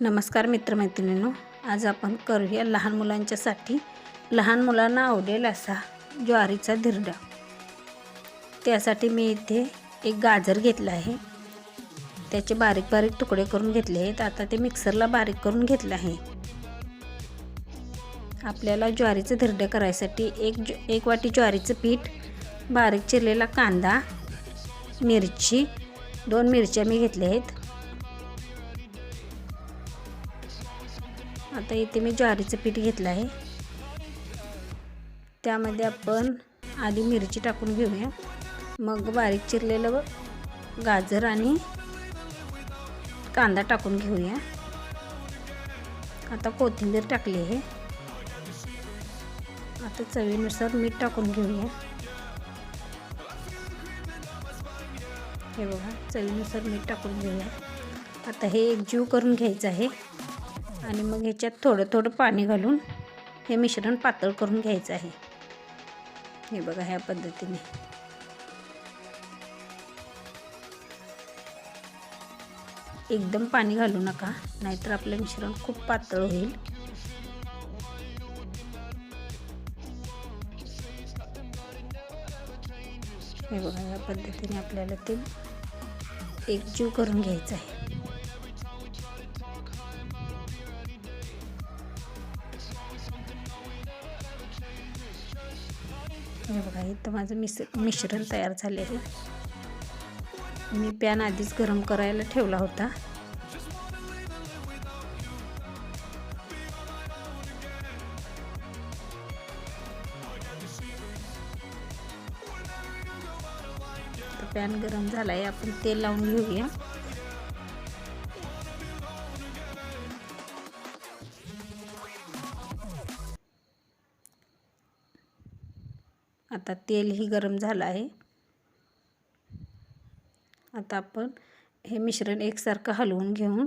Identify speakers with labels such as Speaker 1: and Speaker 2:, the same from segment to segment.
Speaker 1: नमस्कार मित्रमैत्रिणींनो आज आपण करूया लहान मुलांच्यासाठी लहान मुलांना आवडेल असा ज्वारीचा धिरडा. त्यासाठी मी इथे एक गाजर घेतलं आहे. त्याचे बारीक बारीक तुकडे करून घेतले आहेत. आता ते मिक्सरला बारीक करून घेतलं आहे. आपल्याला ज्वारीचं धिरडं करायसाठी एक ज एक वाटी ज्वारीचं पीठ बारीक चिरलेला कांदा मिरची दोन मिरच्या मी घेतल्या आहेत. आता इथे मी ज्वारीचं पीठ घेतलं आहे. त्यामध्ये आपण आधी मिरची टाकून घेऊया. मग बारीक चिरलेलं गाजर आणि कांदा टाकून घेऊया. आता कोथिंबीर टाकली आहे. आता चवीनुसार मीठ टाकून घेऊया. हे बघा चवीनुसार मीठ टाकून घेऊया. आता हे एक जीव करून घ्यायचं आहे. आणि मग ह्याच्यात थोडं थोडं पाणी घालून हे मिश्रण पातळ करून घ्यायचं आहे. हे बघा ह्या पद्धतीने. एकदम पाणी घालू नका नाहीतर आपलं मिश्रण खूप पातळ होईल. हे बघा या पद्धतीने आपल्याला ते एकजीव करून घ्यायचं आहे. हे बघा इथं माझं मिस मिश्रण तयार झाले आहे. मी पॅन आधीच गरम करायला ठेवला होता. पॅन गरम झाला आहे आपण तेल लावून घेऊया. आता तेलही गरम झालं आहे. आता आपण हे मिश्रण एकसारखं हलवून घेऊन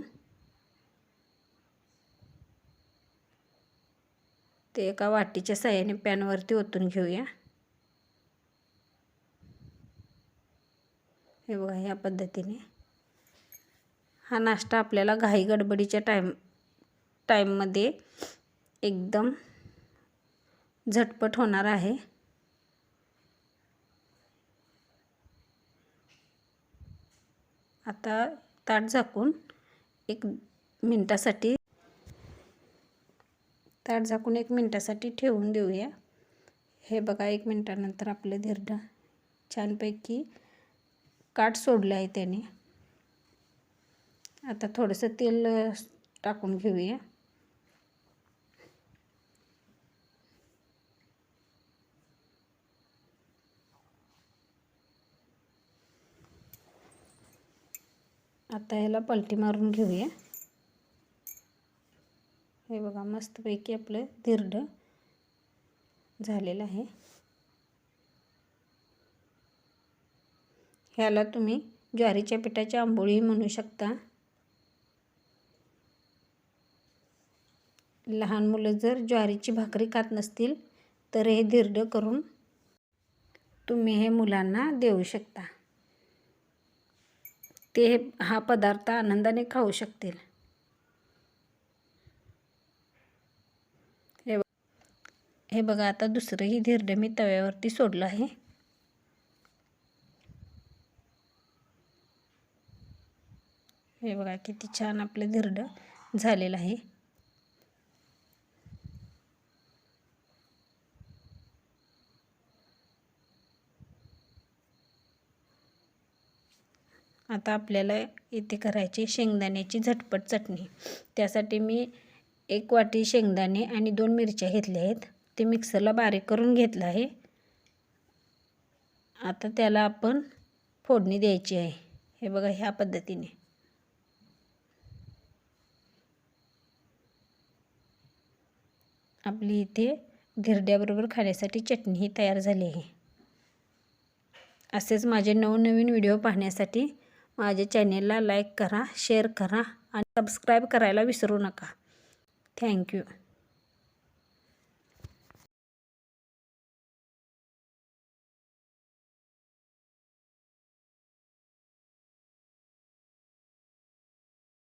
Speaker 1: ते एका वाटीच्या साह्याने पॅनवरती ओतून घेऊया. हे बघा ह्या पद्धतीने. हा नाश्ता आपल्याला घाई गडबडीच्या टाईम टाईममध्ये एकदम झटपट होणार आहे. आता ताट झाकून एक मिनटासाठी ताट झाकून एक मिनटासाठी ठेवून देऊया. हे बघा एक मिनटानंतर आपलं धिरडा छानपैकी काठ सोडलं आहे त्याने. आता थोडंसं तेल टाकून घेऊया. आता ह्याला पलटी मारून घेऊया. हे बघा मस्तपैकी आपलं धिरडं झालेलं आहे. ह्याला तुम्ही ज्वारीच्या पिठाची आंबोळी म्हणू शकता. लहान मुलं जर ज्वारीची भाकरी खात नसतील तर हे धिरडं करून तुम्ही हे मुलांना देऊ शकता. ते हा पदार्थ आनंदाने खाऊ शकतील. हे हे बघा आता दुसरंही धिरडे मी तव्यावरती सोडलं आहे. हे बघा किती छान आपलं धिरडं झालेलं आहे. आता आपल्याला इथे करायची शेंगदाण्याची झटपट चटणी. त्यासाठी मी एक वाटी शेंगदाणे आणि दोन मिरच्या घेतल्या आहेत. ते मिक्सरला बारीक करून घेतलं आहे. आता त्याला आपण फोडणी द्यायची आहे. हे बघा ह्या पद्धतीने. आपली इथे धिरड्याबरोबर खाण्यासाठी चटणीही तयार झाली आहे. असेच माझे नवनवीन व्हिडिओ पाहण्यासाठी माझ्या चॅनेलला लाईक करा शेअर करा आणि सबस्क्राईब करायला विसरू नका. थँक्यू.